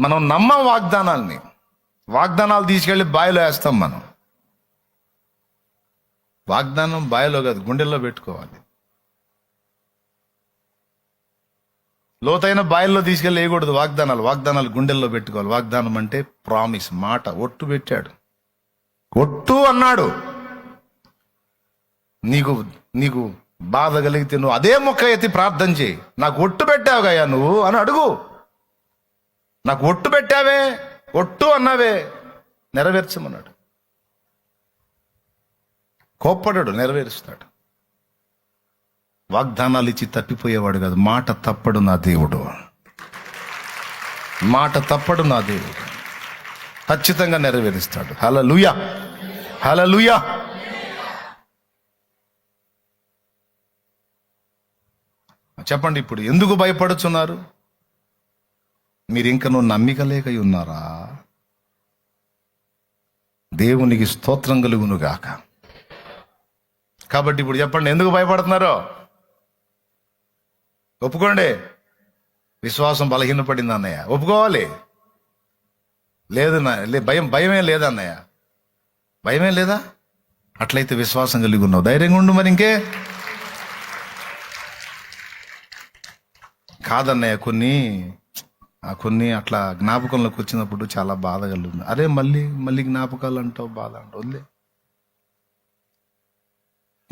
మనం నమ్మం వాగ్దానాల్ని. వాగ్దానాలు తీసుకెళ్ళి బాయిలో వేస్తాం మనం. వాగ్దానం బాయిలో కాదు గుండెల్లో పెట్టుకోవాలి. లోతైన బాయిల్లో తీసుకెళ్ళి వేయకూడదు. వాగ్దానాలు వాగ్దానాలు గుండెల్లో పెట్టుకోవాలి. వాగ్దానం అంటే ప్రామిస్ మాట ఒట్టు పెట్టాడు. ఒట్టు అన్నాడు. నీకు నీకు బాధ కలిగితే నువ్వు అదే మొక్క ఎత్తి ప్రార్థన చేయి. నాకు ఒట్టు పెట్టావుగా నువ్వు అని అడుగు. నాకు ఒట్టు పెట్టావే ఒట్టు అన్నావే. నెరవేర్చమన్నాడు. కోప్పడాడు నెరవేరుస్తాడు. వాగ్దానాలు ఇచ్చి తప్పిపోయేవాడు కాదు. మాట తప్పడు నా దేవుడు. మాట తప్పడు నా దేవుడు. ఖచ్చితంగా నెరవేరుస్తాడు. హలో లూయా హలో లూయా చెప్పండి ఇప్పుడు ఎందుకు భయపడుచున్నారు? మీరు ఇంకనూ నమ్మిక లేక ఉన్నారా? దేవునికి స్తోత్రం కలుగునుగాక కాబట్టి ఇప్పుడు చెప్పండి ఎందుకు భయపడుతున్నారో? ఒప్పుకోండి. విశ్వాసం బలహీనపడింది అన్నయ్య. ఒప్పుకోవాలి. లేదు లే- భయం భయమే లేదా అన్నయ్య? భయమే లేదా? అట్లయితే విశ్వాసం కలిగి ఉన్నావు. ధైర్యంగా ఉండు మరి ఇంకే. కాదన్నయ్య కొన్ని ఆ కొన్ని అట్లా జ్ఞాపకంలోకి వచ్చినప్పుడు చాలా బాధ కలుగుతుంది. అరే మళ్ళీ మళ్ళీ జ్ఞాపకాలు అంటావు బాధ అంటావు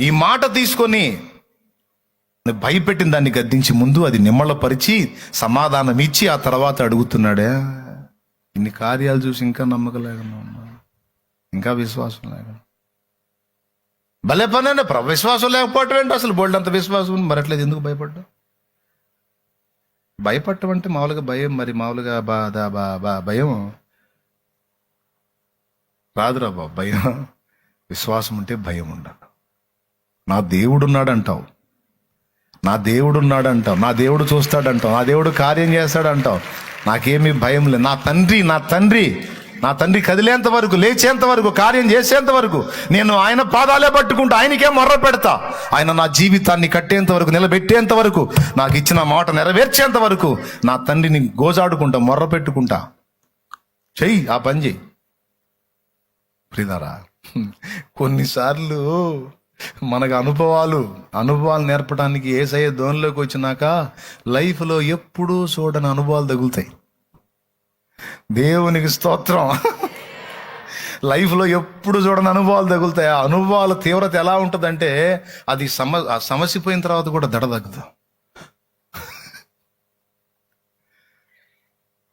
ఈ మాట తీసుకొని భయపెట్టిన దాన్ని గద్దించి ముందు అది నిమ్మళపరిచి సమాధానం ఇచ్చి ఆ తర్వాత అడుగుతున్నాడే. ఇన్ని కార్యాలు చూసి ఇంకా నమ్మకలేకుండా ఇంకా విశ్వాసం లేక భలే పని అండి విశ్వాసం లేకపోవటం ఏంటి అసలు? బోల్డ్ అంత విశ్వాసం మరట్లేదు మరి అట్లేదు ఎందుకు భయపడ్డా భయపడటం అంటే మామూలుగా భయం మరి మామూలుగా బాధ బా బా భయం. రాదురా బాబు భయం. విశ్వాసం ఉంటే భయం ఉండదు నా దేవుడున్నాడంటావు. నా దేవుడు ఉన్నాడు నా దేవుడు చూస్తాడంటావు నా దేవుడు కార్యం చేస్తాడంటావు. నాకేమీ భయం లేదు. నా తండ్రి నా తండ్రి నా తండ్రి కదిలేంత వరకు లేచేంత వరకు కార్యం చేసేంత వరకు నేను ఆయన పాదాలే పట్టుకుంటా ఆయనకే మొర్ర పెడతా. ఆయన నా జీవితాన్ని కట్టేంత వరకు నిలబెట్టేంత వరకు నాకు ఇచ్చిన మాట నెరవేర్చేంత వరకు నా తండ్రిని గోజాడుకుంటా మొర్ర పెట్టుకుంటా. చెయ్యి ఆ పని చెయ్యి. ప్రిదారా కొన్నిసార్లు మనకు అనుభవాలు అనుభవాలు నేర్పడానికి ఏసయ్య దోనిలోకి వచ్చినాక లైఫ్లో ఎప్పుడూ చూడని అనుభవాలు తగులుతాయి. దేవునికి స్తోత్రం. లైఫ్లో ఎప్పుడు చూడని అనుభవాలు తగులుతాయి. ఆ అనుభవాల తీవ్రత ఎలా ఉంటుందంటే అది సమ ఆ సమస్య పోయిన తర్వాత కూడా దడ తగ్గుతాం.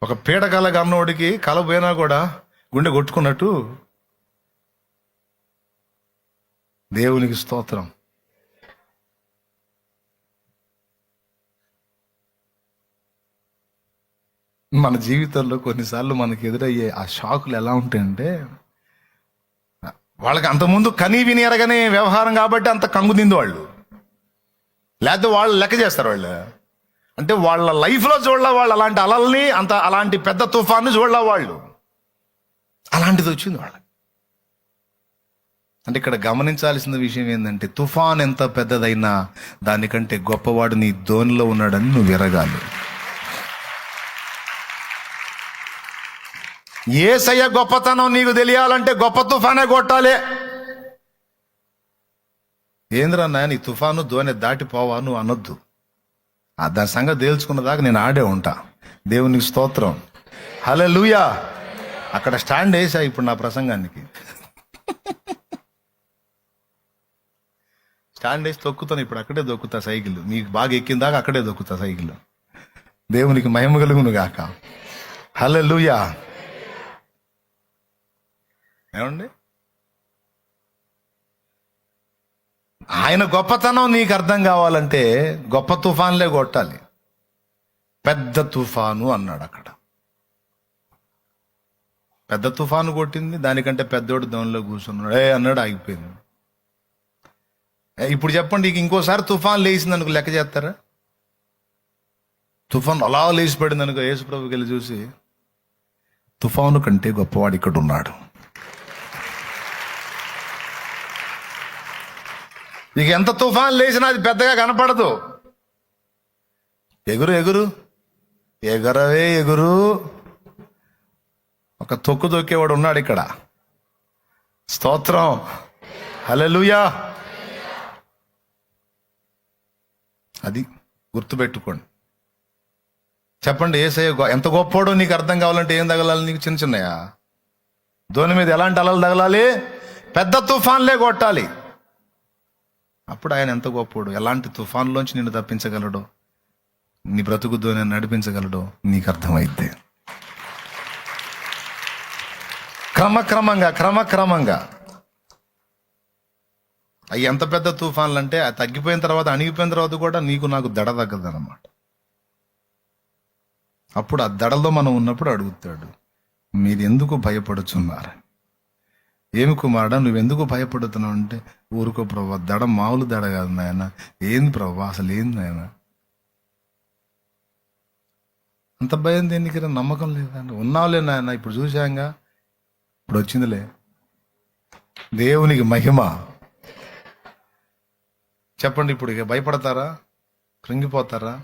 ఒక పీడకల అన్నోడికి కల పోయినా కూడా గుండె కొట్టుకున్నట్టు దేవునికి స్తోత్రం. మన జీవితంలో కొన్నిసార్లు మనకి ఎదురయ్యే ఆ షాకులు ఎలా ఉంటాయంటే వాళ్ళకి అంతకుముందు కనీ విని ఎరగనే వ్యవహారం కాబట్టి అంత కంగుదింది వాళ్ళు. లేకపోతే వాళ్ళు లెక్క చేస్తారు వాళ్ళు. అంటే వాళ్ళ లైఫ్లో చూడాల వాళ్ళు అలాంటి అలల్ని అంత అలాంటి పెద్ద తుఫాన్ని చూడాల వాళ్ళు. అలాంటిది వచ్చింది వాళ్ళకి. అంటే ఇక్కడ గమనించాల్సిన విషయం ఏంటంటే తుఫాన్ ఎంత పెద్దదైనా దానికంటే గొప్పవాడు నీ ధోనిలో ఉన్నాడని నువ్వు విరగాలి ఏసయ్య గొప్పతనం నీకు తెలియాలంటే గొప్ప తుఫానే కొట్టాలి. ఏంద్రా నాయన ఈ తుఫాను ధోని దాటిపోవా నువ్వు అనొద్దు. ఆ దాని సంగతి తేల్చుకున్న దాకా నేను ఆడే ఉంటా. దేవునికి స్తోత్రం. హలో లూయా అక్కడ స్టాండ్ వేసా ఇప్పుడు నా ప్రసంగానికి. స్టాండ్ వేసి తొక్కుతాను ఇప్పుడు అక్కడే దొక్కుతా సైకిల్ నీకు బాగా ఎక్కిన దాకా అక్కడే దొక్కుతా సైకిల్ దేవునికి మహిమ కలుగును గాక. హలో లూయా ఏమండి? ఆయన గొప్పతనం నీకు అర్థం కావాలంటే గొప్ప తుఫాన్లే కొట్టాలి. పెద్ద తుఫాను అన్నాడు అక్కడ. పెద్ద తుఫాను కొట్టింది దానికంటే పెద్దోడు దోనిలో కూర్చున్నాడు. ఏ అన్నాడు ఆగిపోయింది. ఇప్పుడు చెప్పండి ఇంకోసారి తుఫాన్ లేచింది అనుకో లెక్క చేస్తారా? తుఫాన్ అలా లేచి పడింది అనుకో యేసుప్రభుకి వెళ్ళి చూసి తుఫాను కంటే గొప్పవాడు ఇక్కడ ఉన్నాడు. ఇక ఎంత తుఫాన్ లేచినా అది పెద్దగా కనపడదు. ఎగురు ఎగురు. ఎగరవే ఎగురు. ఒక తొక్కు తొక్కేవాడు ఉన్నాడు ఇక్కడ. స్తోత్రం. హల్లెలూయా. అది గుర్తుపెట్టుకోండి. చెప్పండి ఏసయ్య ఎంత గొప్పోడో నీకు అర్థం కావాలంటే ఏం తగలాలి నీకు చిన్న చిన్నయా? ధోని మీద ఎలాంటి అలలు తగలాలి? పెద్ద తుఫాన్లే కొట్టాలి. అప్పుడు ఆయన ఎంత గొప్పోడు? ఎలాంటి తుఫాన్లోంచి నిన్ను తప్పించగలడు? నీ బ్రతుకు ధోని నడిపించగలడు? నీకు అర్థమైతే. క్రమక్రమంగా క్రమక్రమంగా. అవి ఎంత పెద్ద తుఫాన్లు అంటే అది తగ్గిపోయిన తర్వాత అణిగిపోయిన తర్వాత కూడా నీకు నాకు దడ తగ్గదు అనమాట అప్పుడు ఆ దడలో మనం ఉన్నప్పుడు అడుగుతాడు మీరు ఎందుకు భయపడుచున్నారు? ఏమి కుమారుడా నువ్వెందుకు భయపడుతున్నావు అంటే ఊరుకో ప్రభా దడ మామూలు దడ కాదు నాయన ఏంది ప్రభా అసలు ఏంది నాయన? అంత భయం దేనికి రా? నమ్మకం లేదండి ఉన్నావులే నాయన ఇప్పుడు చూశాంగా ఇప్పుడు వచ్చిందిలే. దేవునికి మహిమ. చెప్పండి ఇప్పుడు ఇక భయపడతారా? కృంగిపోతారా?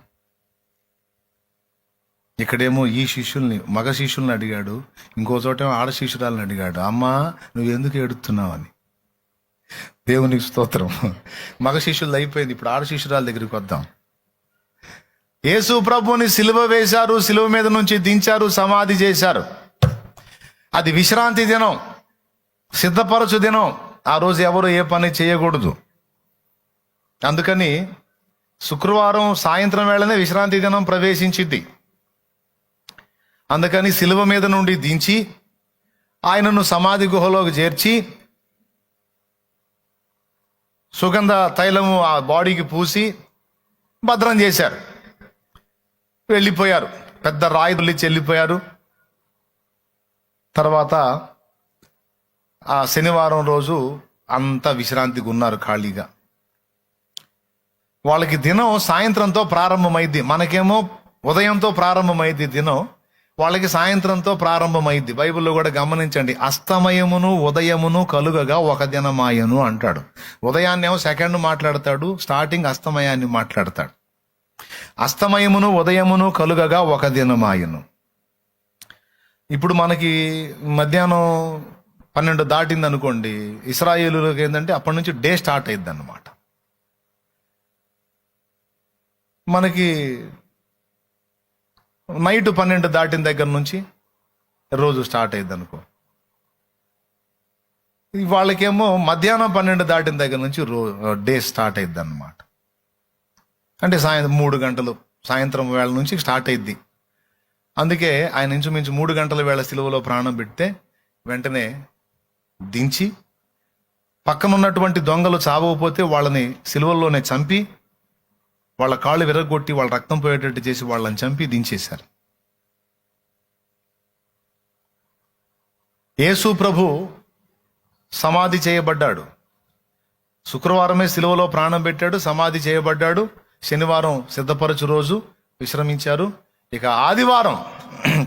ఇక్కడేమో ఈ శిష్యుల్ని మగ శిష్యుల్ని అడిగాడు ఇంకో చోటేమో ఆడ శిష్యురాలని అడిగాడు అమ్మా నువ్వు ఎందుకు ఏడుస్తున్నావు అని దేవునికి స్తోత్రం. మగ శిష్యులు అయిపోయింది ఇప్పుడు ఆడ శిష్యురాల దగ్గరికి వద్దాం. యేసు ప్రభుని సిలువ వేశారు సిలువ మీద నుంచి దించారు సమాధి చేశారు. అది విశ్రాంతి దినం సిద్ధపరచు దినం. ఆ రోజు ఎవరు ఏ పని చేయకూడదు. అందుకని శుక్రవారం సాయంత్రం వేళనే విశ్రాంతి దినం ప్రవేశించింది అందుకని శిలువ మీద నుండి దించి ఆయనను సమాధి గుహలోకి చేర్చి సుగంధ తైలము ఆ బాడీకి పూసి భద్రం చేశారు. వెళ్ళిపోయారు. పెద్ద రాయి తొలిచి వెళ్ళిపోయారు తర్వాత ఆ శనివారం రోజు అంతా విశ్రాంతిగా ఉన్నారు ఖాళీగా. వాళ్ళకి దినం సాయంత్రంతో ప్రారంభమైద్ది. మనకేమో ఉదయంతో ప్రారంభమైద్ది దినం వాళ్ళకి సాయంత్రంతో ప్రారంభమైద్ది. బైబిల్లో కూడా గమనించండి. అస్తమయమును ఉదయమును కలుగగా ఒక దినమాయను అంటాడు. ఉదయాన్నేమో సెకండ్ మాట్లాడతాడు స్టార్టింగ్ అస్తమయాన్ని మాట్లాడతాడు. అస్తమయమును ఉదయమును కలుగగా ఒక దినమాయను. ఇప్పుడు మనకి మధ్యాహ్నం పన్నెండు దాటింది అనుకోండి ఇస్రాయేలులకు ఏంటంటే అప్పటి నుంచి డే స్టార్ట్ అయింది అనమాట మనకి నైట్ పన్నెండు దాటిన దగ్గర నుంచి రోజు స్టార్ట్ అయ్యింది అనుకో వాళ్ళకేమో మధ్యాహ్నం పన్నెండు దాటిన దగ్గర నుంచి రో డే స్టార్ట్ అయింది అనమాట అంటే సాయంత్రం మూడు గంటలు సాయంత్రం వేళ నుంచి స్టార్ట్ అయింది అందుకే ఆయన ఇంచుమించు మూడు గంటల వేళ సిలువలో ప్రాణం పెడితే వెంటనే దించి పక్కన ఉన్నటువంటి దొంగలు చావకపోతే వాళ్ళని సిలువల్లోనే చంపి వాళ్ళ కాళ్ళు విరగొట్టి వాళ్ళ రక్తం పోయేటట్టు చేసి వాళ్ళని చంపి దించేశారు. యేసు ప్రభు సమాధి చేయబడ్డాడు. శుక్రవారమే సిలువలో ప్రాణం పెట్టాడు సమాధి చేయబడ్డాడు. శనివారం సిద్ధపరచు రోజు విశ్రమించారు. ఇక ఆదివారం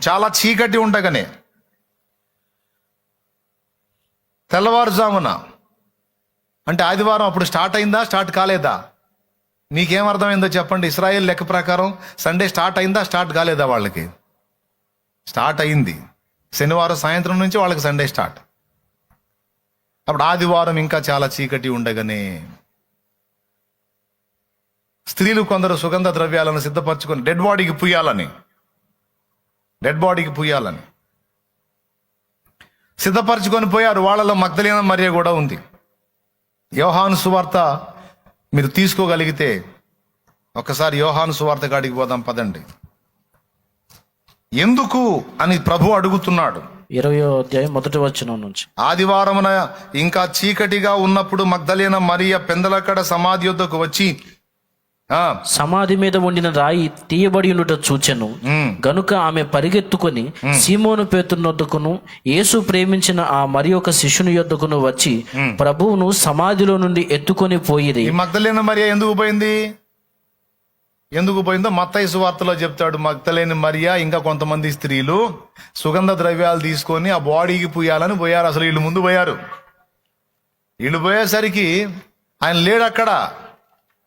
చాలా చీకటి ఉండగానే తెల్లవారుజామున అంటే ఆదివారం అప్పుడు స్టార్ట్ అయిందా స్టార్ట్ కాలేదా? మీకేం అర్థమైందో చెప్పండి. ఇస్రాయేల్ లెక్క ప్రకారం సండే స్టార్ట్ అయిందా? స్టార్ట్ కాలేదా వాళ్ళకి? స్టార్ట్ అయింది. శనివారం సాయంత్రం నుంచి వాళ్ళకి సండే స్టార్ట్. అప్పుడు ఆదివారం ఇంకా చాలా చీకటి ఉండగానే స్త్రీలు కొందరు సుగంధ ద్రవ్యాలను సిద్ధపరచుకొని డెడ్ బాడీకి పుయ్యాలని డెడ్ బాడీకి పుయ్యాలని సిద్ధపరచుకొని పోయారు. వాళ్ళలో మగ్ధలీన మరియ కూడా ఉంది. యోహాను సువార్త మీరు తీసుకోగలిగితే ఒకసారి యోహాను సువార్త కాడికి పోదాం పదండి. ఎందుకు అని ప్రభు అడుగుతున్నాడు. ఇరవయో అధ్యాయం మొదటి వచనం నుంచి. ఆదివారమున ఇంకా చీకటిగా ఉన్నప్పుడు మగ్ధలేన మరియ పెందలకడ సమాధి యొద్దకు వచ్చి సమాధి మీద ఉండిన రాయి తీయబడి ఉండుట చూచెను. గనుక ఆమె పరిగెత్తుకొని సీమోను పేతుని వద్దకును యేసు ప్రేమించిన ఆ మరి ఒక శిష్యుని యొద్దకును వచ్చి ప్రభువును సమాధిలో నుండి ఎత్తుకొని పోయిరి. ఈ మగ్ధలేన మరియ ఎందుకు పోయింది? ఎందుకు పోయిందో మత్తయి సువార్తలో చెప్తాడు మక్తలేని మరియా ఇంకా కొంతమంది స్త్రీలు సుగంధ ద్రవ్యాలు తీసుకొని ఆ బాడీకి పూయాలని పోయారు. అసలు వీళ్ళు ముందు పోయారు. వీళ్ళు పోయేసరికి ఆయన లేడు అక్కడ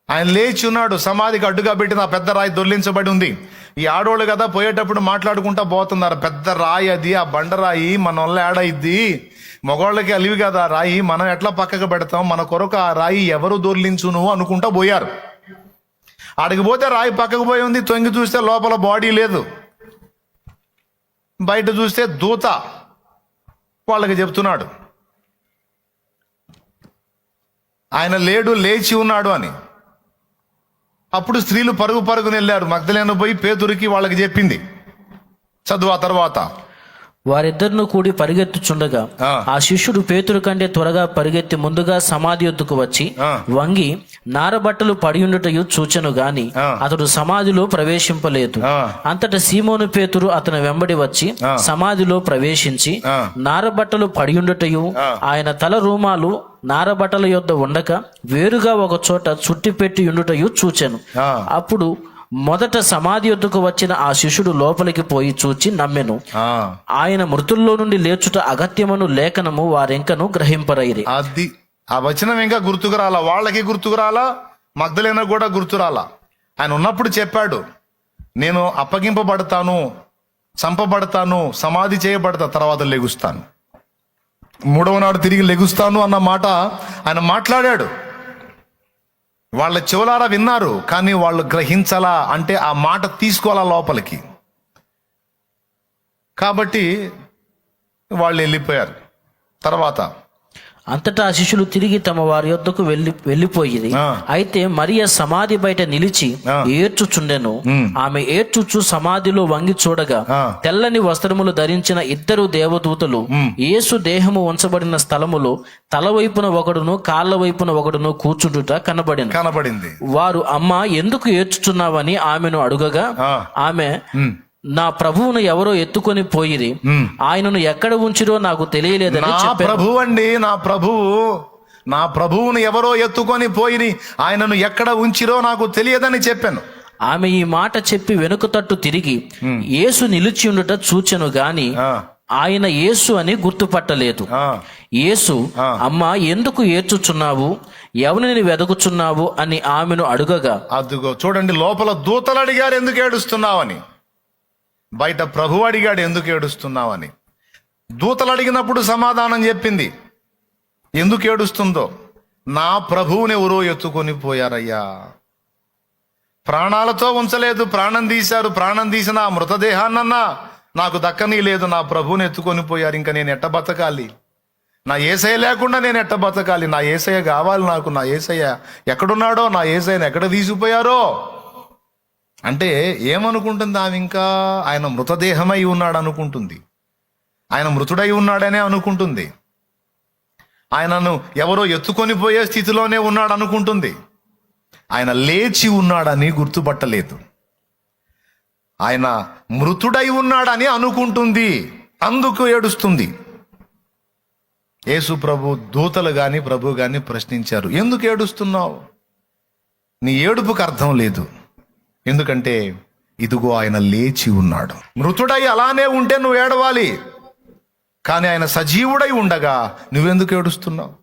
ఆయన లేచి ఉన్నాడు సమాధికి అడ్డుగా పెట్టిన ఆ పెద్ద రాయి దొర్లించబడి ఉంది. ఈ ఆడోళ్ళు కదా పోయేటప్పుడు మాట్లాడుకుంటా పోతున్నారు. పెద్ద రాయి అది ఆ బండరాయి మన వల్ల ఏడైద్ది మగవాళ్ళకి అలివి కదా ఆ రాయి మనం ఎట్లా పక్కకు పెడతాం? మన కొరకు ఆ రాయి ఎవరు దొర్లించును అనుకుంటా పోయారు. ఆడికి పోతే రాయి పక్కకు పోయి ఉంది తొంగి చూస్తే లోపల బాడీ లేదు. బయట చూస్తే దూత వాళ్ళకి చెప్తున్నాడు. ఆయన లేడు లేచి ఉన్నాడు అని. అప్పుడు స్త్రీలు పరుగు పరుగుని వెళ్ళారు మగ్ధలేన పోయి పేతురికి వాళ్ళకి చెప్పింది చదువు ఆ తర్వాత వారిద్దరిను కూడి పరిగెత్తుచుండగా ఆ. శిష్యుడు పేతురు కంటే త్వరగా పరిగెత్తి ముందుగా సమాధి యొద్దకు వచ్చి. వంగి నారబట్టలు పడియుండుటయు చూచెను గాని. అతడు సమాధిలో ప్రవేశింపలేదు. అంతట సీమోను పేతురు అతని వెంబడి వచ్చి. సమాధిలో ప్రవేశించి. నారబట్టలు పడియుండుటయు. ఆయన తల రూమాలు నారబట్టల యొద్ద ఉండక వేరుగా ఒక చోట చుట్టిపెట్టి ఉండుటయు చూచెను. అప్పుడు మొదట సమాధి యొద్దకు వచ్చిన ఆ శిష్యుడు లోపలికి పోయి చూచి నమ్మెను. ఆయన మృతుల్లో నుండి లేచుట అగత్యమను లేఖనము వారెంకను గ్రహింపరైరి. అది ఆ వచనం ఇంకా గుర్తుకు రాలా? వాళ్ళకి గుర్తుకు రాలా? మగ్ధలేన కూడా గుర్తు రాలా? ఆయన ఉన్నప్పుడు చెప్పాడు నేను అప్పగింపబడతాను చంపబడతాను సమాధి చేయబడతా తర్వాత లెగుస్తాను. మూడవ నాడు తిరిగి లెగుస్తాను అన్న మాట ఆయన మాట్లాడాడు. వాళ్ళ చెవులారా విన్నారు కానీ వాళ్ళు గ్రహించాలా అంటే ఆ మాట తీసుకోవాలా లోపలికి. కాబట్టి వాళ్ళు వెళ్ళిపోయారు. తర్వాత అంతటా శిష్యులు తిరిగి తమ వారి యొద్దకు వెళ్ళి వెళ్ళిపోయింది ఆ. అయితే మరియ సమాధి బయట నిలిచి. ఏడ్చుచుండెను. ఆమె ఏడ్చుచు సమాధిలో వంగి చూడగా. తెల్లని వస్త్రములు ధరించిన ఇద్దరు దేవదూతలు. యేసు దేహము ఉంచబడిన స్థలములో తల వైపున ఒకడును కాళ్ళ వైపున ఒకడును కూర్చుంటుట కనబడిన కనబడింది వారు అమ్మ ఎందుకు ఏడ్చుచున్నావని ఆమెను అడుగగా. ఆమె నా ప్రభువును ఎవరో ఎత్తుకొని పోయిరి. ఆయనను ఎక్కడ ఉంచిరో నాకు తెలియలేదని నా ప్రభు అండి నా ప్రభువు. నా ప్రభువును ఎవరో ఎత్తుకొని పోయి ఆయనను ఎక్కడ ఉంచిరో నాకు తెలియదని చెప్పాను. ఆమె ఈ మాట చెప్పి వెనుక తట్టు తిరిగి యేసు నిలిచి ఉండుట చూచెను గాని ఆయన యేసు అని గుర్తుపట్టలేదు. యేసు అమ్మా ఎందుకు ఏడ్చుచున్నావు? ఎవరిని వెదకుచున్నావు? అని ఆమెను అడుగగా అదిగో చూడండి లోపల దూతలు అడిగారు ఎందుకు ఏడుస్తున్నావని బయట ప్రభు అడిగాడు ఎందుకు ఏడుస్తున్నావని? దూతలు అడిగినప్పుడు సమాధానం చెప్పింది ఎందుకు ఏడుస్తుందో? నా ప్రభువుని ఎవరో ఎత్తుకొని పోయారయ్యా. ప్రాణాలతో ఉంచలేదు ప్రాణం తీశారు ప్రాణం తీసిన ఆ మృతదేహాన్నన్నా నాకు దక్కనీ లేదు నా ప్రభువుని ఎత్తుకొని పోయారు ఇంకా నేను ఎట్ట బతకాలి? నా ఏసయ్య లేకుండా నేను ఎట్ట బతకాలి? నా ఏసయ్య కావాలి నాకు నా ఏసయ్య ఎక్కడున్నాడో నా ఏసయ్యను ఎక్కడ తీసిపోయారో అంటే ఏమనుకుంటుంది ఆమె ఇంకా ఆయన మృతదేహమై ఉన్నాడు అనుకుంటుంది ఆయన మృతుడై ఉన్నాడనే అనుకుంటుంది. ఆయనను ఎవరో ఎత్తుకొని పోయే స్థితిలోనే ఉన్నాడు అనుకుంటుంది ఆయన లేచి ఉన్నాడని గుర్తుపట్టలేదు. ఆయన మృతుడై ఉన్నాడని అనుకుంటుంది. అందుకు ఏడుస్తుంది. యేసు ప్రభు దూతలు కానీ ప్రభు కానీ ప్రశ్నించారు. ఎందుకు ఏడుస్తున్నావు? నీ ఏడుపుకు అర్థం లేదు. ఎందుకంటే ఇదిగో ఆయన లేచి ఉన్నాడు. మృతుడై అలానే ఉంటే నువ్వు ఏడవాలి. కానీ ఆయన సజీవుడై ఉండగా నువ్వెందుకు ఏడుస్తున్నావు?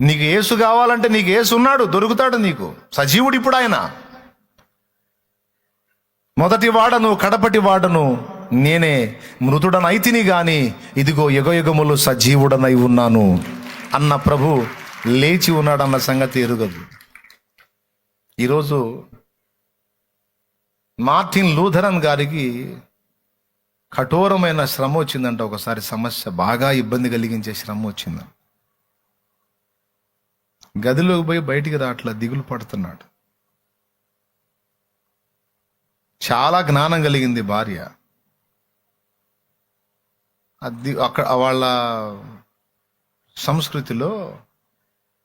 నీకు ఏసు కావాలంటే నీకు ఏసు ఉన్నాడు దొరుకుతాడు నీకు. సజీవుడు ఇప్పుడు ఆయన. మొదటి వాడను కడపటి వాడను నేనే మృతుడనైతిని గాని ఇదిగో యుగయుగములు సజీవుడనై ఉన్నాను అన్న ప్రభు లేచి ఉన్నాడన్న సంగతి ఎరుగదు. ఈరోజు మార్టిన్ లూథరన్ గారికి కఠోరమైన శ్రమ వచ్చిందంట. ఒకసారి సమస్య బాగా ఇబ్బంది కలిగించే శ్రమ వచ్చింది. గదిలోకి పోయి బయటికి రావట్లా దిగులు పడుతున్నాడు. చాలా జ్ఞానం కలిగింది భార్య. అది అక్కడ వాళ్ళ సంస్కృతిలో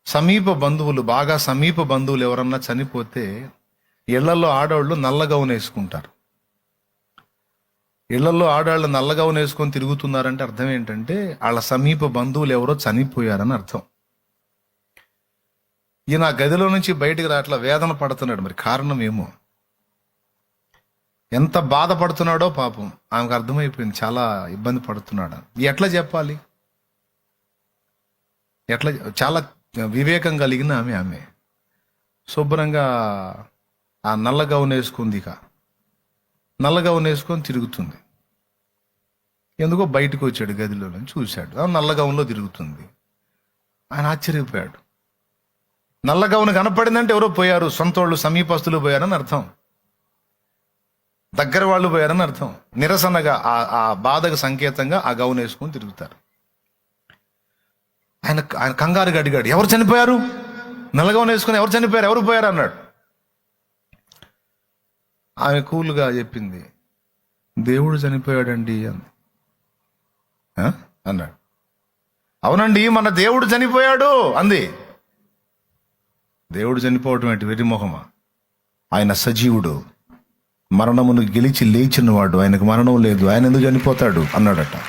సమీప బంధువులు బాగా సమీప బంధువులు ఎవరన్నా చనిపోతే ఇళ్ళలో ఆడవాళ్ళు నల్లగౌన్ వేసుకుంటారు ఇళ్ళలో ఆడవాళ్ళు నల్లగౌన్ వేసుకొని తిరుగుతున్నారంటే అర్థం ఏంటంటే వాళ్ళ సమీప బంధువులు ఎవరో చనిపోయారని అర్థం. ఈయన గదిలో నుంచి బయటికి రాట్లా వేదన పడుతున్నాడు. మరి కారణం ఏమో? ఎంత బాధపడుతున్నాడో పాపం. ఆమెకు అర్థమైపోయింది చాలా ఇబ్బంది పడుతున్నాడు. ఎట్లా చెప్పాలి? ఎట్లా చాలా వివేకం కలిగిన ఆమె ఆమె. శుభ్రంగా ఆ నల్ల గౌన్ వేసుకుంది ఇక. నల్ల గౌన్ వేసుకొని తిరుగుతుంది. ఎందుకో బయటకు వచ్చాడు గదిలో నుంచి చూశాడు. ఆ నల్ల గౌన్లో తిరుగుతుంది. ఆయన ఆశ్చర్యపోయాడు. నల్ల గౌన్ కనపడిందంటే ఎవరో పోయారు. సొంత వాళ్ళు సమీపస్తులు పోయారని అర్థం. దగ్గర వాళ్ళు పోయారని అర్థం. నిరసనగా ఆ ఆ బాధకు సంకేతంగా ఆ గౌన్ వేసుకొని తిరుగుతారు. ఆయన ఆయన కంగారుగా అడిగాడు ఎవరు చనిపోయారు? నల్లగౌను వేసుకొని ఎవరు చనిపోయారు? ఎవరు పోయారు? అన్నాడు. ఆమె కూల్గా చెప్పింది దేవుడు చనిపోయాడండి అంది. అన్నాడు. అవునండి మన దేవుడు చనిపోయాడు అంది. దేవుడు చనిపోవటం ఏంటి? వెరిమొహమా ఆయన సజీవుడు. మరణమును గెలిచి లేచినవాడు. ఆయనకు మరణం లేదు. ఆయన ఎందుకు చనిపోతాడు? అన్నాడట.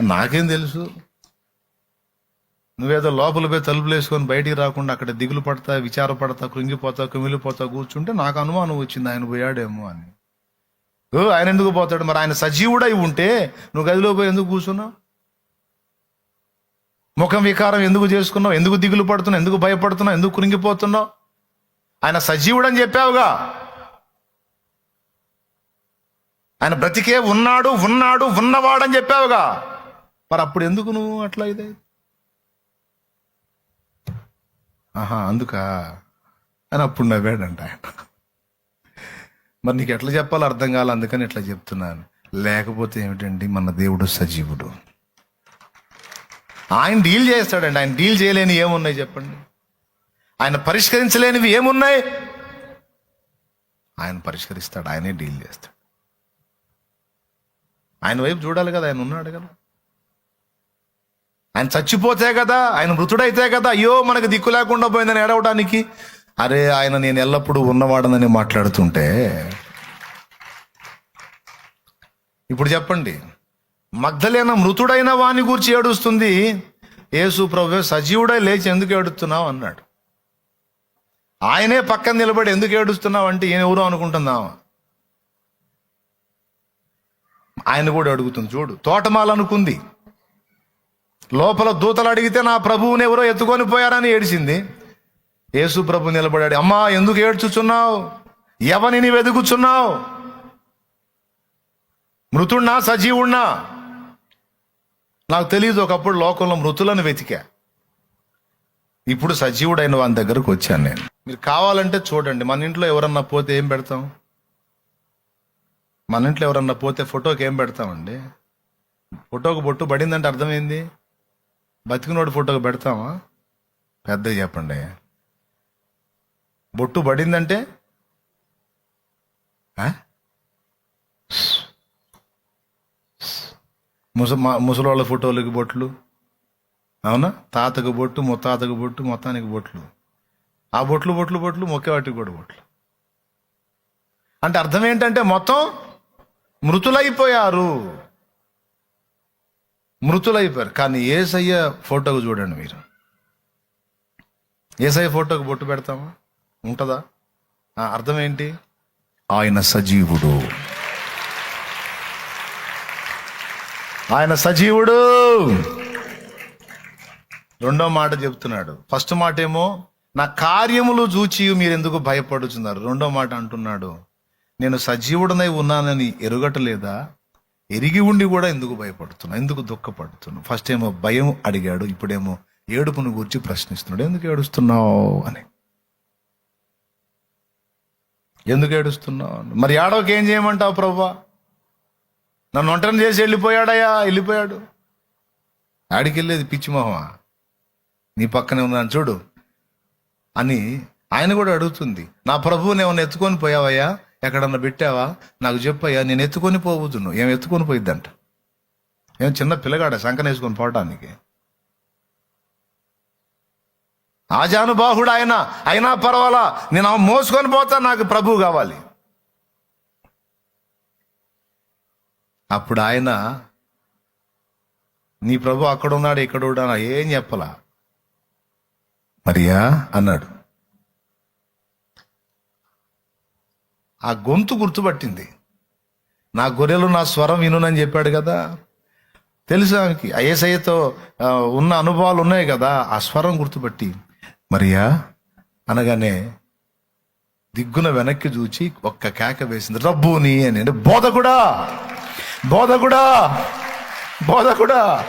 నాకేం తెలుసు? నువ్వేదో లోపల పోయి తలుపులు వేసుకొని బయటికి రాకుండా అక్కడ దిగులు పడతా విచారపడతా కృంగిపోతా కుమిలిపోతా కూర్చుంటే నాకు అనుమానం వచ్చింది ఆయన పోయాడేమో అని. ఓ ఆయన ఎందుకు పోతాడు? మరి ఆయన సజీవుడై ఉంటే నువ్వు గదిలో పోయి ఎందుకు కూర్చున్నావు? ముఖం వికారం ఎందుకు చేసుకున్నావు? ఎందుకు దిగులు పడుతున్నావు? ఎందుకు భయపడుతున్నావు? ఎందుకు కృంగిపోతున్నావు? ఆయన సజీవుడని చెప్పావుగా. ఆయన బ్రతికే ఉన్నాడు ఉన్నాడు ఉన్నవాడని చెప్పావుగా. మరి అప్పుడు ఎందుకు నువ్వు అట్లా ఇదే ఆహా అందుకా? అని అప్పుడు నవ్వాడంట ఆయన. మరి నీకు ఎట్లా చెప్పాలో అర్థం కావాలి అందుకని ఇట్లా చెప్తున్నాను. లేకపోతే ఏమిటండి? మన దేవుడు సజీవుడు. ఆయన డీల్ చేస్తాడండి. ఆయన డీల్ చేయలేని ఏమున్నాయి చెప్పండి? ఆయన పరిష్కరించలేనివి ఏమున్నాయి? ఆయన పరిష్కరిస్తాడు. ఆయనే డీల్ చేస్తాడు. ఆయన వైపు చూడాలి కదా ఆయన ఉన్నాడు కదా. ఆయన చచ్చిపోతే కదా ఆయన మృతుడైతే కదా అయ్యో మనకు దిక్కు లేకుండా పోయిందని ఏడవడానికి అరే ఆయన నేను ఎల్లప్పుడూ ఉన్నవాడనని మాట్లాడుతుంటే ఇప్పుడు చెప్పండి మగ్ధలేన మృతుడైన వాని గురించి ఏడుస్తుంది? యేసు ప్రభు సజీవుడై లేచి ఎందుకు ఏడుస్తున్నావు అన్నాడు. ఆయనే పక్కన నిలబడి ఎందుకు ఏడుస్తున్నావు అంటే ఈయన ఎవరు అనుకుంటున్నావా? ఆయన కూడా అడుగుతుంది చూడు తోటమాల అనుకుంది. లోపల దూతలు అడిగితే నా ప్రభువుని ఎవరో ఎత్తుకొని పోయారని ఏడిచింది. యేసు ప్రభు నిలబడాడు. అమ్మా ఎందుకు ఏడ్చుచున్నావు? ఎవరిని వెతుకుచున్నావు మృతుణ్ణా సజీవుణ్ణా? నాకు తెలియదు ఒకప్పుడు లోకంలో మృతులను వెతికా. ఇప్పుడు సజీవుడైన వాని దగ్గరకు వచ్చాను నేను. మీరు కావాలంటే చూడండి మన ఇంట్లో ఎవరన్నా పోతే ఏం పెడతాం? మన ఇంట్లో ఎవరన్నా పోతే ఫోటోకి ఏం పెడతామండి? ఫోటోకి బొట్టు పడిందంటే అర్థమైంది బతికినోడు ఫోటోకి పెడతామా? పెద్ద చెప్పండి. బొట్టు పడిందంటే? ఆ? ముస మా- ముసలోళ్ళ ఫోటోలకి బొట్లు. అవునా? తాతకు బొట్టు ముత్తాతకు బొట్టు మొత్తానికి బొట్లు. ఆ బొట్లు బొట్లు బొట్లు మొక్కేవాటికి కూడా బొట్లు. అంటే అర్థం ఏంటంటే మొత్తం మృతులైపోయారు. మృతులైపోయారు. కానీ ఏసయ్య ఫోటోకు చూడండి మీరు. ఏసయ్య ఫోటోకు బొట్టు పెడతామా? ఉంటుందా? అర్థం ఏంటి ఆయన సజీవుడు. ఆయన సజీవుడు. రెండో మాట చెప్తున్నాడు. ఫస్ట్ మాట ఏమో నా కార్యములు చూచి మీరు ఎందుకు భయపడుతున్నారు రెండో మాట అంటున్నాడు. నేను సజీవుడనై ఉన్నానని ఎరుగటలేదా? ఎరిగి ఉండి కూడా ఎందుకు భయపడుతున్నావు? ఎందుకు దుఃఖపడుతున్నావు? ఫస్ట్ ఏమో భయం అడిగాడు ఇప్పుడేమో ఏడుపును గురించి ప్రశ్నిస్తున్నాడు. ఎందుకు ఏడుస్తున్నావు? అని. ఎందుకు ఏడుస్తున్నావు? అని. మరి ఏడవకి ఏం చేయమంటావు ప్రభా? నన్ను ఒంటరిని చేసి వెళ్ళిపోయాడయ్యా వెళ్ళిపోయాడు. ఆడికి వెళ్ళేది? పిచ్చి మొహమా? నీ పక్కనే ఉన్నాను చూడు అని ఆయన కూడా అడుగుతుంది. నా ప్రభువు నేను ఎత్తుకొని పోయావయ్యా? ఎక్కడన్నా పెట్టావా? నాకు చెప్పయ్యా నేను ఎత్తుకొని పోవద్దును ఏం ఎత్తుకొని పోయిద్దంట? ఏం చిన్న పిల్లగాడ సంకనేసుకొని పోవడానికి ఆజానుబాహుడు ఆయన అయినా పర్వాలా నేను మోసుకొని పోతా నాకు ప్రభువు కావాలి. అప్పుడు ఆయన నీ ప్రభు అక్కడ ఉన్నాడు ఇక్కడ ఉన్నాడు ఏం చెప్పలా? మరియా అన్నాడు. ఆ గొంతు గుర్తుపట్టింది. నా గొర్రెలు నా స్వరం వినునని చెప్పాడు కదా. తెలుసు ఆమెకి? ఐఎస్ఐతో ఉన్న అనుభవాలు ఉన్నాయి కదా ఆ స్వరం గుర్తుపట్టి. మరియా అనగానే దిగ్గున వెనక్కి చూచి ఒక్క కేక వేసింది రబ్బుని అని. అంటే బోధకుడా బోధకుడా బోధకుడా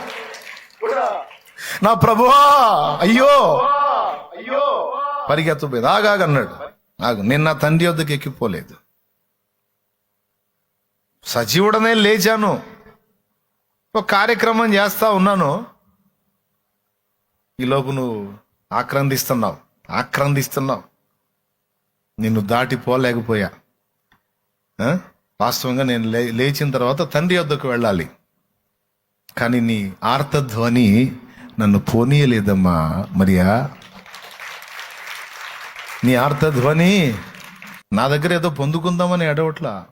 నా ప్రభువా అయ్యో అయ్యో పరిగెత్తపోయేది ఆగాగన్నాడు. ఆగు నేను నా తండ్రి వద్దకు ఎక్కిపోలేదు. సజీవుడనే లేచాను. ఒక కార్యక్రమం చేస్తా ఉన్నాను. ఈలోపు నువ్వు ఆక్రందిస్తున్నావు ఆక్రందిస్తున్నావు. నిన్ను దాటిపోలేకపోయా. వాస్తవంగా నేను లే లేచిన తర్వాత తండ్రి వద్దకు వెళ్ళాలి. కానీ నీ ఆర్తధ్వని నన్ను పోనీయలేదమ్మా మరియా. నీ ఆర్తధ్వని నా దగ్గర ఏదో పొందుకుందామని అడవట్లా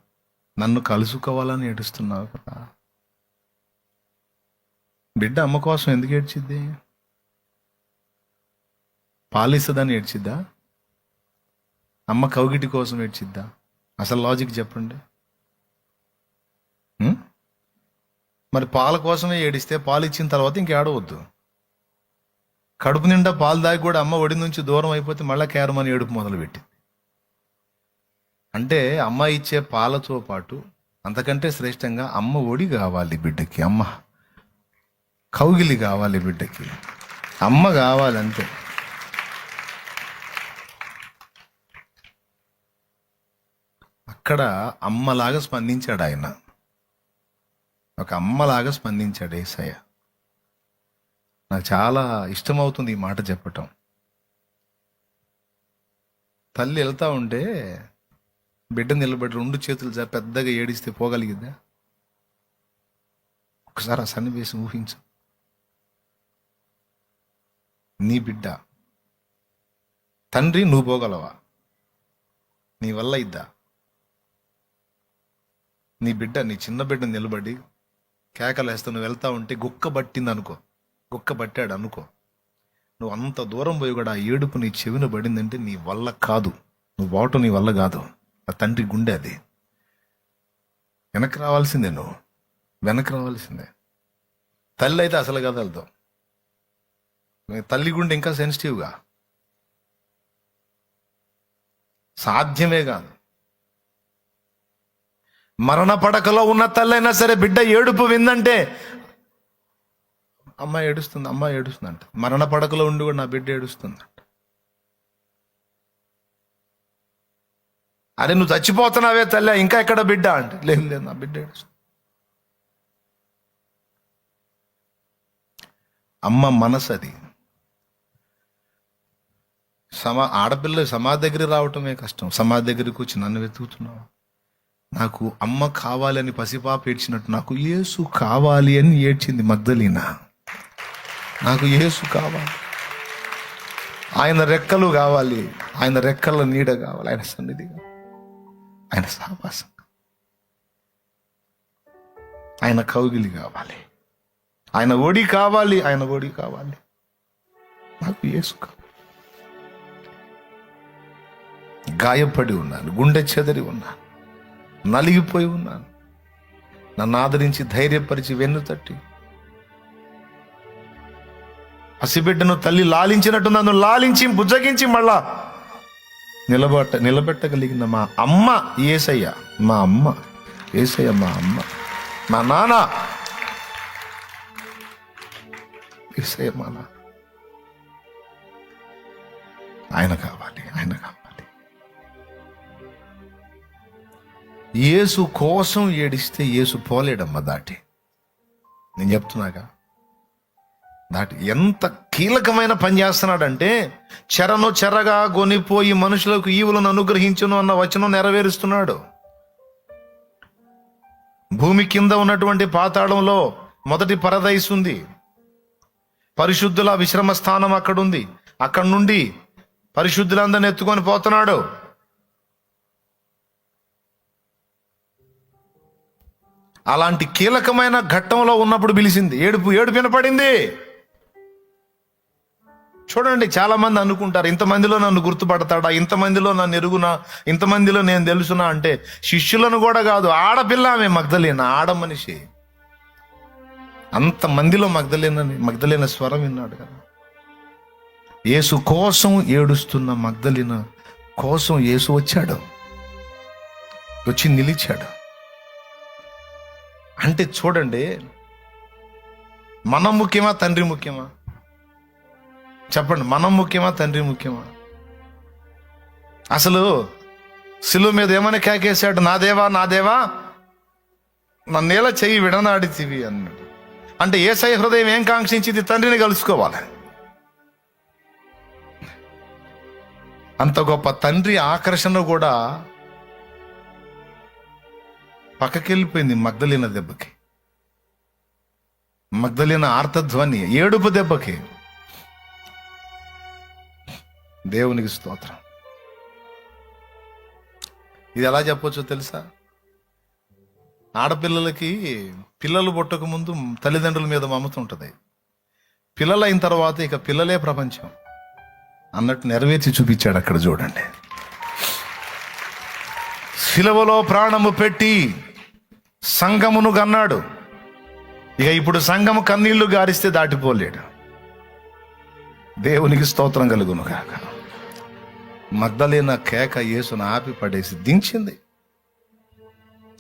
నన్ను కలుసుకోవాలని ఏడుస్తున్నావు కదా. బిడ్డ అమ్మ కోసం ఎందుకు ఏడ్చిద్ది? పాలిస్తుందని ఏడ్చిద్దా? అమ్మ కౌగిటి కోసం ఏడ్చిద్దా? అసలు లాజిక్ చెప్పండి. మరి పాల కోసమే ఏడిస్తే పాలు ఇచ్చిన తర్వాత ఇంకేడవద్దు కడుపు నిండా పాలు దాగి కూడా అమ్మ ఒడి నుంచి దూరం అయిపోతే మళ్ళీ కేరమని ఏడుపు మొదలుపెట్టింది. అంటే అమ్మ ఇచ్చే పాలతో పాటు అంతకంటే శ్రేష్టంగా అమ్మ ఒడి కావాలి బిడ్డకి అమ్మ కౌగిలి కావాలి బిడ్డకి. అమ్మ కావాలంతే అక్కడ అమ్మలాగా స్పందించాడు ఆయన. ఒక అమ్మలాగా స్పందించాడు ఏసయ్య. నాకు చాలా ఇష్టమవుతుంది ఈ మాట చెప్పటం. తల్లి వెళ్తా ఉంటే బిడ్డ నిలబడి రెండు చేతులు పెద్దగా ఏడిస్తే పోగలిగిద్దా? ఒకసారి ఆ సన్నివేశం ఊహించు. నీ బిడ్డ తండ్రి నువ్వు పోగలవా? నీ వల్ల ఇద్దా నీ బిడ్డ నీ చిన్న బిడ్డ నిలబడి కేకలేస్తా నువ్వు వెళ్తా ఉంటే గుక్క పట్టింది అనుకో. గుక్క పట్టాడు అనుకో. నువ్వు అంత దూరం పోయి కూడా ఆ ఏడుపు నీ చెవిన పడిందంటే నీ వల్ల కాదు. నువ్వు వాటు నీ వల్ల కాదు. ఆ తండ్రి గుండె అది. వెనక్కి రావాల్సిందే నువ్వు. వెనక్కి రావాల్సిందే. తల్లి అయితే అసలు కదలదు తల్లి గుండె ఇంకా సెన్సిటివ్గా సాధ్యమే కాదు. మరణ పడకలో ఉన్న తల్లైనా సరే బిడ్డ ఏడుపు విందంటే అమ్మ ఏడుస్తుంది అమ్మ ఏడుస్తుందంట. మరణ పడకలో ఉండి కూడా నా బిడ్డ ఏడుస్తుందంట. అరే నువ్వు చచ్చిపోతున్నావే తల్లి ఇంకా ఎక్కడ బిడ్డ అంటే? లేదు లేదు నా బిడ్డ అమ్మ మనసు అది. సమా ఆడపిల్ల సమాధి దగ్గర రావటమే కష్టం. సమాధి దగ్గరికి వచ్చి నన్ను వెతుకుతున్నావు. నాకు అమ్మ కావాలని పసిపాప ఏడ్చినట్టు నాకు యేసు కావాలి అని ఏడ్చింది మగ్ధలీన నాకు యేసు కావాలి. ఆయన రెక్కలు కావాలి. ఆయన రెక్కల నీడ కావాలి. ఆయన సన్నిధి కావాలి ఆయన సహవాసం. ఆయన కౌగిలి కావాలి. ఆయన ఒడి కావాలి ఆయన ఒడి కావాలి. నాకు యేసు కావాలి. గాయపడి ఉన్నాను గుండె చెదరి ఉన్నాను నలిగిపోయి ఉన్నాను. నన్ను ఆదరించి ధైర్యపరిచి వెన్ను తట్టి. పసిబిడ్డను తల్లి లాలించినట్టు నన్ను లాలించి బుజ్జగించి మళ్ళా నిలబట్ట నిలబెట్టగలిగిన మా అమ్మ ఏసయ్య. మా అమ్మ. ఏసయ్య మా అమ్మ. మా నాన్న. ఏసయ్య మా నాన్న. ఆయన కావాలి ఆయన కావాలి. యేసు కోసం ఏడిస్తే యేసు పోలేడమ్మ దాటి. నేను చెప్తున్నాగా? దాటి ఎంత కీలకమైన పని చేస్తున్నాడంటే చెరను చెరగా గొనిపోయి మనుషులకు ఈవులను అనుగ్రహించును అన్న వచనం నెరవేరుస్తున్నాడు. భూమి కింద ఉన్నటువంటి పాతాళంలో మొదటి పరదైస్ ఉంది. పరిశుద్ధుల విశ్రమ స్థానం అక్కడుంది. అక్కడి నుండి పరిశుద్ధులందరిని ఎత్తుకొని పోతున్నాడు. అలాంటి కీలకమైన ఘట్టంలో ఉన్నప్పుడు పిలిచింది ఏడుపు ఏడుపు వినపడింది. చూడండి చాలామంది అనుకుంటారు ఇంతమందిలో నన్ను గుర్తుపడతాడా ఇంతమందిలో నన్ను ఎరుగునా ఇంతమందిలో నేను తెలుసునా అంటే శిష్యులను కూడా కాదు ఆడపిల్ల ఆమె మగ్ధలేన ఆడ మనిషి అంత మందిలో మగ్ధలేనని మగ్ధలేన స్వరం విన్నాడు కదా. యేసు కోసం ఏడుస్తున్న మగ్ధలిన కోసం యేసు వచ్చాడు. వచ్చి నిలిచాడు. అంటే చూడండి మనం ముఖ్యమా తండ్రి ముఖ్యమా? చెప్పండి మనం ముఖ్యమా తండ్రి ముఖ్యమా? అసలు శిలువ మీద ఏమని కేకేశాడు? నా దేవా నా దేవా? నన్నేలా చెయ్యి విడనాడితివి అన్నాడు. అంటే ఏసై హృదయం ఏం కాంక్షించింది? తండ్రిని కలుసుకోవాలి. అంత గొప్ప తండ్రి ఆకర్షణ కూడా పక్కకెళ్ళిపోయింది మగ్ధలిన దెబ్బకి. మగ్ధలిన ఆర్తధ్వని ఏడుపు దెబ్బకి. దేవునికి స్తోత్రం. ఇది ఎలా చెప్పొచ్చో తెలుసా? ఆడపిల్లలకి పిల్లలు పుట్టక ముందు తల్లిదండ్రుల మీద మమత ఉంటుంది. పిల్లలు అయిన తర్వాత ఇక పిల్లలే ప్రపంచం అన్నట్టు నెరవేర్చి చూపించాడు అక్కడ చూడండి. శిలవలో ప్రాణము పెట్టి సంగమును గన్నాడు ఇక ఇప్పుడు సంఘము కన్నీళ్ళు గారిస్తే దాటిపోలేడు. దేవునికి స్తోత్రం కలుగును కాక మద్దలేన కేక యేసును ఆపి పడేసి దించింది.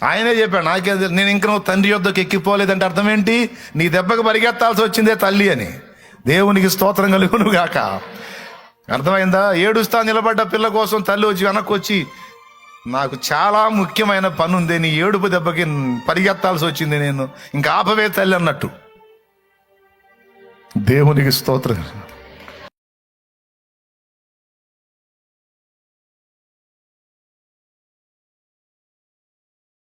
ఆయనే చెప్పాడు నాకే నేను ఇంక నువ్వు తండ్రి యొద్దకు ఎక్కిపోలేదంటే అర్థం ఏంటి? నీ దెబ్బకు పరిగెత్తాల్సి వచ్చిందే తల్లి అని. దేవునికి స్తోత్రం కలుగును గాక. అర్థమైందా? ఏడుస్తా నిలబడ్డ పిల్ల కోసం తల్లి వచ్చి వెనక్కి వచ్చి నాకు చాలా ముఖ్యమైన పని ఉంది నీ ఏడుపు దెబ్బకి పరిగెత్తాల్సి వచ్చింది నేను. ఇంకా ఆపవే తల్లి అన్నట్టు. దేవునికి స్తోత్రం.